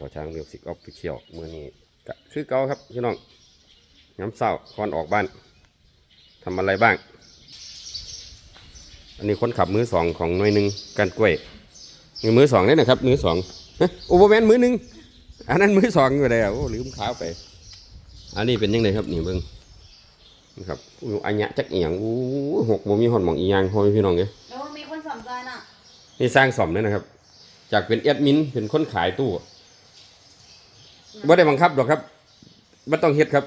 ชอช้างมิวสิกออฟฟิเชียลมือนี้ก็คือเก่าครับพี่น้องน้ำเศร้าก่อนออกบ้านทำอะไรบ้าง อันนี้คนขับมือสองของหน่วยหนึ่งกันกล้วยนี่มือสองนี่นะครับ มือสองฮะโอเวอร์แมนมือหนึ่งอันนั้นมือสองอยู่เลยอะโอ้ลืมขาวไป อันนี้เป็นยังไงครับนี่เบิ้งนี่ครับอู้อันยะจักเอียงอู้หกโมมีหอนหมองอีหยังพอไหมพี่น้องเอ้ยแล้วมีคนสนใจน่ะนี่สร้างสมเลยนะครับ จากเป็นแอดมินเป็นคนขายตู้ บ่ได้บังคับหรอกครับไม่ต้องเฮ็ดครับ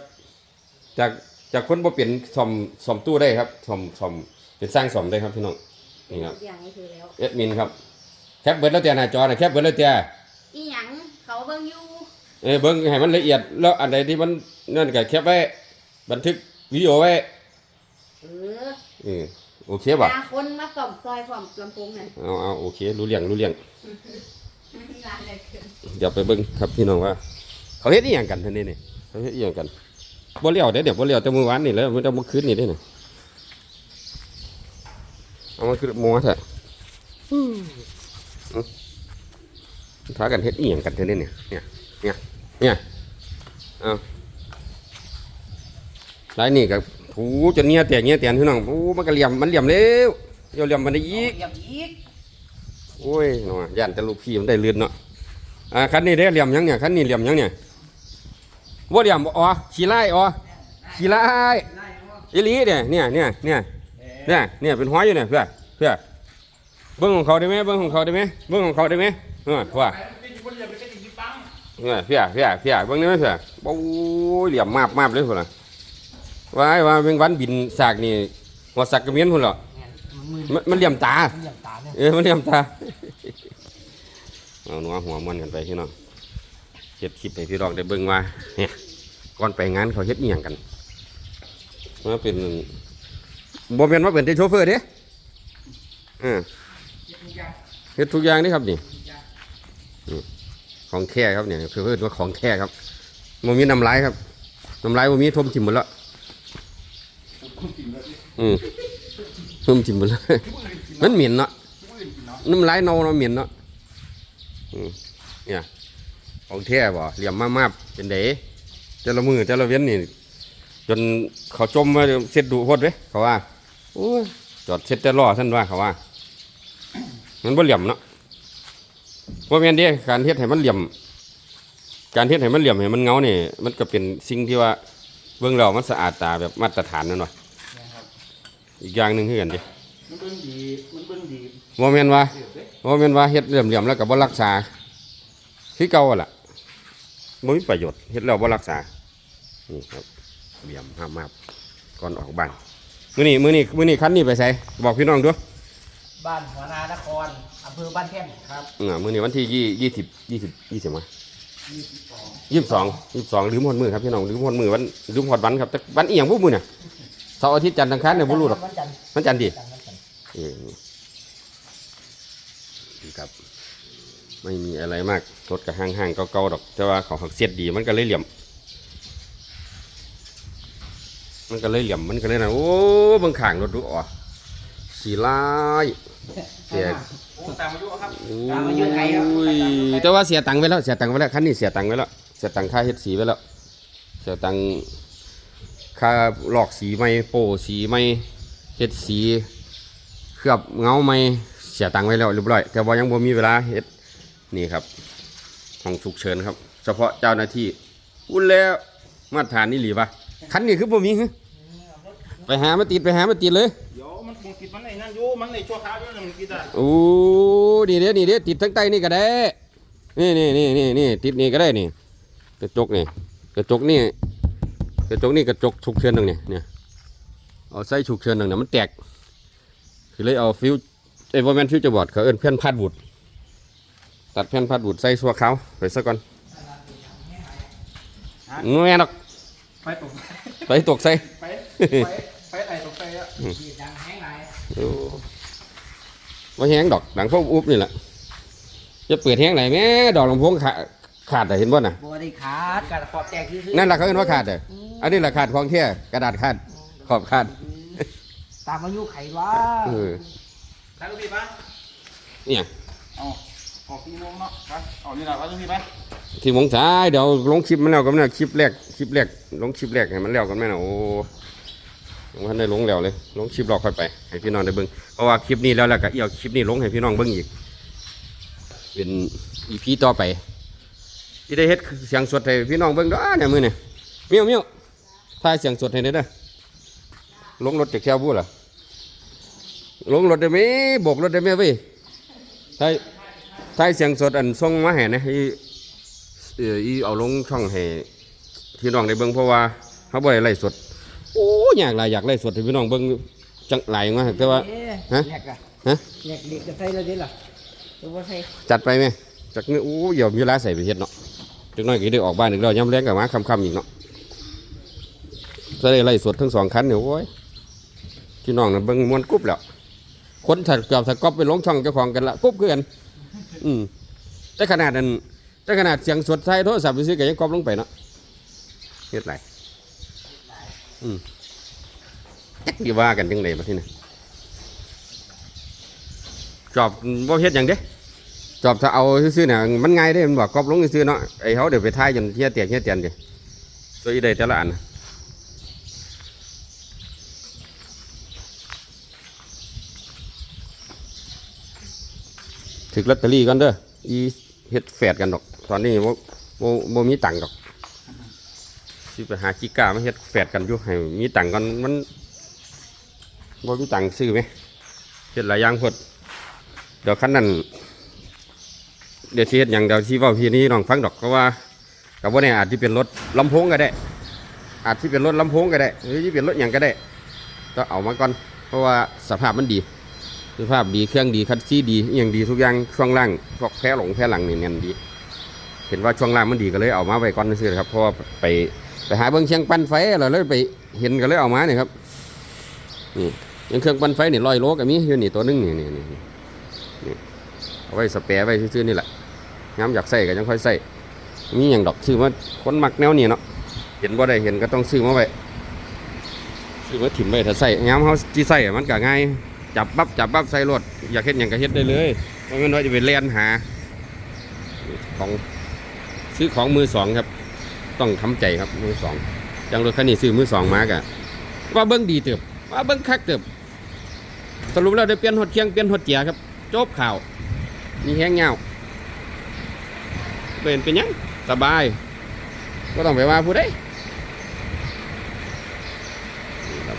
จากจากคนบ่เปลี่ยนสอมสอมตู้ได้ครับสอมสอมเป็นสร้างสอมได้ครับพี่น้องนี่ครับอย่างนี้คือแล้วแอดมินครับแคปเบิร์ดแล้วแต่หน้าจอนะแคปเบิร์ดแล้วแต่อีหยังเขาเบิ่งอยู่เออเบิ่งให้มันละเอียดแล้วอันใดที่มันนั่นก็แคปไว้บันทึกวิดีโอไว้เออเออโอเคป่ะหาคนมาส่อมซอยความลำโพงนั่นเอาเอาโอเครู้เรื่องรู้เรื่องร้านอะไรเกินเดี๋ยวไปเบิ่งครับพี่น้องว่า เขาเฮ็ดอีหยังกันท่านนี่นี่เขาเฮ็ดอีหยังกันบ่เลี้ยวเด้อเดี๋ยวบ่เลี้ยวแต่มื้อวานนี่แล้วมันจะบ่คืนนี่เด้อนี่เอามาคือหมัวแท้อืมอืมพากันเฮ็ดอีหยังกันท่านนี่เนี่ยเนี่ยเนี่ยเนี่ยเอาหลายนี่ก็ถูจนเนี้ยแตกเนี้ยแตนพี่น้องโอ้มันก็เหลี่ยมมันเหลี่ยมแล้วเดี๋ยวเหลี่ยมมันได้อีกอย่างอีกโอ้ยเนาะย่านแต่ลูกพี่มันได้เลือนเนาะอ่าคันนี้ได้เหลี่ยมหยังเนี่ยคันนี้เหลี่ยมหยังเนี่ย ว่าเหลี่ยมบ่อ๋อขี้ไล่อ๋อขี้ไล่อีหลีเนี่ยเนี่ยเนี่ยเนี่ยเนี่ยเนี่ยเป็นห้อยอยู่เนี่ยเพื่อเพื่อเบิ้งของเขาได้ไหมเบิ้งของเขาได้ไหมเบิ้งของเขาได้ไหมเออว่าเป็นคนเดียวเป็นกระดิ่งที่ปังเนี่ยเพื่อเพื่อเพื่อเบิ้งได้ไหมเพื่อโอ้ยเหลี่ยมมาบมาบเลยพุ่นล่ะว่าไอ้ว่าเป็นวันบินสากนี่หัวสักกระเมียนพุ่นเหรอมันมือมันมันเหลี่ยมตามันอย่างตาเนี่ยเออมันเรียมตาเอาหนัวหัวมันกันไปพี่น้องเฮ็ดคลิปให้พี่น้องได้เบิ่งว่าเนี่ยก่อนไปงานเขาเฮ็ดเอียงกันมาเป็นบ่แม่นว่าเป็นแต่โชเฟอร์เด้เออเฮ็ดทุกอย่างนี่ครับนี่ของแค่ครับเนี่ยคือเพิ่นว่าของแค่ครับบ่มีน้ำลายครับน้ำลายบ่มีทมทิ่มหมดล้วอืมทมทิ่มหมดล้วมันเหม็นเนาะน้ำลายเน่าเนาะเหม็นเนาะอืมเนี่ย ของแท้บ่เหลี่ยมมากๆเป็นเด๋แต่ละมือแต่ละเว้นนี่ จนเขาจมมาเสร็จดูโพดเว้ยเขาว่าโอ้ยจอดเสร็จแต่ล้อท่านว่าเขาว่า มันบ่เหลี่ยมเนาะว่าแม่นเด้การเฮ็ดให้มันเหลี่ยม การเฮ็ดให้มันเหลี่ยมให้มันเงานี่มันก็เป็นสิ่งที่ว่าเบิ่งแล้วมันสะอาดตาแบบมาตรฐานนั่นว่ะนะครับอีกอย่างหนึงคือกันเด้มันเบิ่งดีมันเบิ่งดีว่าแม่นว่าเดือดเด้ว่าแม่นว่าเฮ็ดเหลี่ยมๆแล้วก็บ่รักษา คือเก่าหั่นล่ะบ่มีประโยชน์เฮ็ดแล้วบ่รักษานี่ครับเหลี่ยมห้ามมากก่อนออกบ้านมื้อนี้มื้อนี้มื้อนี้คันนี้ไปไสบอกพี่น้องดูบ้านหัวนานครอำเภอบ้านแท่นครับอ่ามื้อนี้วันที่ยี่ยี่สิบยี่สิบยี่สิบมายี่สิบสองยี่สิบสองยี่สิบสองลืมหมดมือครับพี่น้องลืมหมดมือวันลืมหมดวันครับแต่วันอีหยังบ่มื้อน่ะเสาร์อาทิตย์จันทร์อังคารเนี่ยบ่รู้หรอกวันจันทร์มันจันทร์ดิจันทร์วันจันทร์เออนี่ครับ ไม่มีอะไรมากรถกับห้างๆเก่าๆดอก แต่ว่าเขาหักเสียดดีมันก็เลยเหลี่ยม มันก็เลยเหลี่ยมมันก็เลยนะโอ้เบางข้างรถดูอ๋อสีลายเสียโอ้ตามอายุครับโอ้ตามมาเยอะไกลครับยแต่ว่าเสียตังค์ไว้แล้วเสียตังค์ไว้แล้วคันนี้เสียตังค์ไว้แล้วเสียตังค่าเฮ็ดสีไว้แล้วเสียตังค่าลอกสีไหมโปะสีไหมเฮ็ดสี เคลือบเงาไหมเสียตังค์ไว้แล้วเรียบร้อยแต่ว่ายังบ่มีเวลาเฮ็ด นี่ครับห้องฉุกเฉินครับ เฉพาะเจ้าหน้าที่อุ่นแล้วมาตรฐานนี่หลีปะคันนี้คือบ่มีฮึไปหามาติดไปหามาติดเลยเดี๋ยวมันคงติดมันในนั่นอยู่มันในชั่วคราวอยู่นั่นมันกินอะโอ้นี่เด้อนี่เด้อติดทั้งใต้นี่ก็ได้นี่นี่นี่นี่นี่ติดนี่ก็ได้นี่กระจกนี่กระจกนี่กระจกนี่กระจกฉุกเฉินตรงนี้เนี่ยเอาใส่ฉุกเฉินตรงนี้มันแตกคือเลยเอาฟิวไอ้บอแมนฟิวจะบอร์ดเขาเอิ้นแผ่นพาดบุด ตัดแผ่นพาดบุดใส่สัวขาวไปซะก่อนงแม่นดอกไปตกไปตกใส่ไปไปไปไหนตกไปอะขีดดังแห้งไหลโอ้ว่าแห้งดอกดังพวกอุ๊บนี่แหละจะเปิดแห้งไหนแม่ดอกลำโพงขาขาดแต่เห็นบ่น่ะบัวได้ขาดการขอบแตกคือนั่นแหละเขาเรียกว่าขาดเด้ออันนี้แหละขาดของแท้กระดาษขาดขอบขาดตามอายุไขว่าเออใครรู้พี่ปะเนี่ยเอา ออกกี่โมงเนาะไปเอานี่ละเอาตรงนี้ไปที่มงสายเดี๋ยวลงคลิปมันแล้วกันนะคลิปแรกคลิปแรกลงคลิปแรกให้มันแล้วกันแม่นะโอ้ยังพันได้ลงแล้วเลยลงคลิปรอค่อยไปให้พี่น้องได้เบิ่งเพราะว่าคลิปนี้แล้วแล้วก็เอี่ยวคลิปนี้ลงให้พี่น้องเบิ่งอีก เป็นอีพีต่อไปที่ได้เฮ็ดเสียงสดให้พี่น้องเบิ่งด้อเนี่ยมือเนี่ยเมียวเมียวถ่ายเสียงสดให้ได้เด้อลงรถจากแถวบู้ล่ะลงรถได้ไหมโบกรถได้ไหมเว้ยถ่าย ถ่ายเสียงสดอันส่งมาให้นะอีเอออีเอาลงช่องให้พี่น้องได้เบิ่งเพราะว่าเขาบ่ได้ไล่สด โอ้อยากหลายอยากไล่สดให้พี่น้องเบิ่งจังหลายมาแต่ว่าฮะแหลกอะฮะแหลกเด็กจะใส่แล้วดิล่ะตัวบ่ใส่จัดไปไหมจากนี้โอ้เดี๋ยวมีเวลาใส่ไปเฮ็ดเนาะจักหน้อยก็ได้ออกบ้านอีกแล้วย้ำแรงกับมาคำๆอีกเนาะจะได้ไล่สดทั้งสองคันเนี่ยโอ้ยพี่น้องน่ะเบิ่งมวนกรุ๊บแล้วคนถัดเกือบถัดก๊อปไปลงช่องเจ้าของกันละกรุ๊บคือกัน อืมแต่ขนาดนั้นแต่ขนาดเสียงสดใส่โทรศัพท์ไปซื้อก็ยังก๊อปลงไปเนาะเฮ็ดไรอืมจักดีว่ากันจังไดบัดนี้นะจอบบ่เฮ็ดหยังเด้จอบถ้าเอาซื้อๆเนี่ยมันง่ายเด้มันบอกกรอบลงซื้อเนาะไอ้เขาเดี๋ยวไปทายจนเฮียเตียกเฮียเตียนเดียวสวยได้แต่ละอัน ถึกลอตเตอรี่กันเด้ออีเฮ็ดแฝดกันดอก ตอนนี้โมโมโมมีตังค์ดอกสิไปหาจิก้ามาเฮ็ดแฝดกันอยู่ให้มีตังค์กันมันบ่มีตังค์ซื้อไหมเฮ็ดหลายอย่างพดเดี๋ยวคันนั้นเดี๋ยวสิเฮ็ดหยังเดี๋ยวสิเว้าพี่นี่น้องฟังดอกเพราะว่ากับว่าเนี่ยอาจจะเป็นรถลำโพงก็ได้ อาจจะเป็นรถลำโพงก็ได้หรือจะเป็นรถหยังก็ได้ก็เอามาก่อนเพราะว่าสภาพมันดี สภาพดีเครื่องดีคัดซี่ดีอย่างดีทุกอย่างช่วงล่างพวกแพ้หลงแพ้หลังนี่เนียนดี เห็นว่าช่วงล่างมันดีก็เลยเอามาไว้ก่อนซื่อๆครับเพราะว่าไปไปหาเบิ้องเชียงปั้นไฟเราเลยไปเห็นก็เลยเอามาเนี่ยครับนี่ยังเครื่องปั้นไฟนี่ลอยโลก็มีอยู่นี่ตัวหนึงนี่นี่นี่เอาไว้สเปรย์ไว้ซื่อๆนี่แหละย้ำอยากใส่ก็ยังค่อยใส่มีอย่างดอกซื้อมาคนมักแนวนี้เนาะเห็นบ่ได้เห็นก็ต้องซื้อมาไว้ซื้อมาถิ่มไว้ถ้าใส่ย้ำเขาจีใส่มันก็ง่าย จับปั๊บจับปั๊บใส่รถอยากเฮ็ดหยังก็เฮ็ดได้เลยเพราะงั้นว่าจะไปเลียนหาของซื้อของมือสองครับ ต้องทำใจครับมือสองจังรถคันนี้ซื้อมือสองมากะว่าเบิ้งดีเติบว่าเบิ้งคักเติบสรุปแล้วได้เปลี่ยนหดเคียงเปลี่ยนหดเจียครับจบข่าว มีแห้งเงาเป็นเป็นยังสบาย ก็ต้องไปว่าผู้ใดนี่ครับ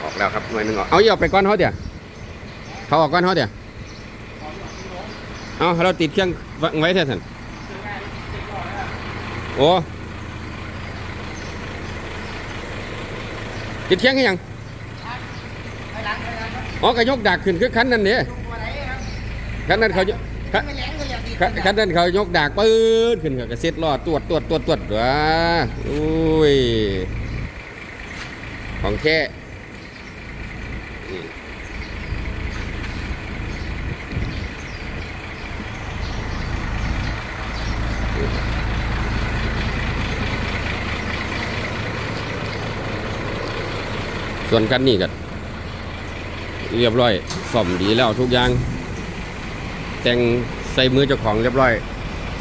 ออก แล้วครับหน่วยหนึ่งออกเอาอีกออกไปก้อนเขาเดี๋ยวเขาออกก้อนเขาเดี๋ยวเอาเราติดเครื่องไว้แท้ท่านโอ้ติดเครื่องยังอ๋อกระยกดักขึ้นคือคันนั่นเนี่ยคันนั้นเขาคันนนั้นเขายกดากปืนขึ้นเขาก็เซ็ตรอตรวจตรวจตรวจตรวจว้าอุ้ยของแท้อืมส่วนคันนี้ก็เรียบร้อยซ่อมดีแล้วทุกอย่าง แต่งใส่มือเจ้าของเรียบร้อย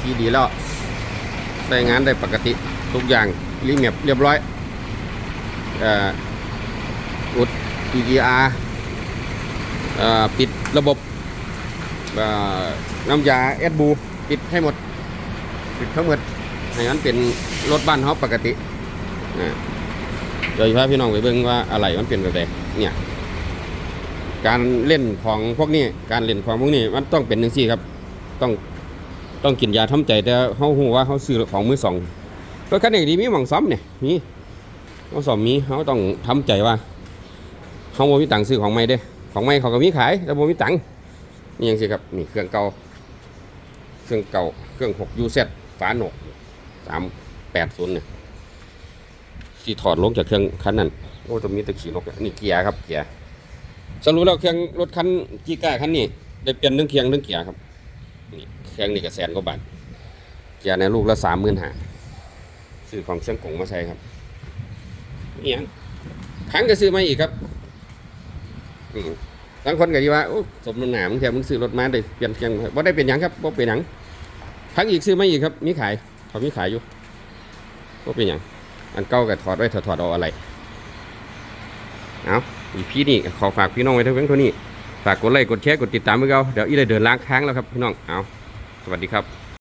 ที่ดีแล้วใส่งานได้ปกติทุกอย่างรีเมียบเรียบร้อยอุด EGR ปิดระบบน้ำยาแอดบูปิดให้หมด ปิดทั้งหมดให้มันเป็นรถบ้านเขาปกติโดยเฉพาะพี่น้องไปเบิ่งว่าอะไรมันเป็นแบบไหนเนี่ยการเล่นของพวกนี้การเล่นของพวกนี้มันต้องเป็นหนึ่งสี่ครับ ต้องต้องกินยาทำใจแต่เขาหูว่าเขาซื้อของมือสองรถคันนี้ดีมีหวังซ้ำเนี่ยมีเขาสอมมีเขาต้องทำใจว่าเขาบ่มีตังซื้อของใหม่เด้ ของใหม่เขาก็มีขายแต่บ่มีตังค์นี่ยังสิครับนี่เครื่องเก่าเครื่องเก่าเครื่องหกยูเซตฝาหนกสามแปดศูนย์เนี่ยที่ถอดลงจากเครื่องคันนั้นโอ้จะมีตะขี่นกอะนี่เกียร์ครับเกียร์สรุปแล้วเครื่องรถคันจีก้าคันนี้ได้เปลี่ยนเรื่องเคียงเรื่องเกียร์ครับนี่เครื่องนี่ก็แสนกว่าบาทเกียร์ในลูกละสามหมื่นห้าซื้อของเชียงกงมาใช้ครับนี่ยังครั้งก็ซื้อมาอีกครับ บางคนก็ที่ว่าโอ้สมน้ำหนามึงแถมมึงซื้อรถมาได้เปลี่ยนเพียงบ่ได้เป็นหยังครับบ่เป็นหยังทั้งอีกซื้อไมาอีกครับมีขายเขามีขายอยู่บ่เป็นหยังอันเก่าก็ถอดไว้ถอดถอดเอาอะไรเอาอีพี่นี่ขอฝากพี่น้องไว้เท่าเพียงเท่านี้ฝากกดไลค์กดแชร์กดติดตามมือเราเดี๋ยวอีได้เดินล้างค้างแล้วครับพี่น้องเอาสวัสดีครับ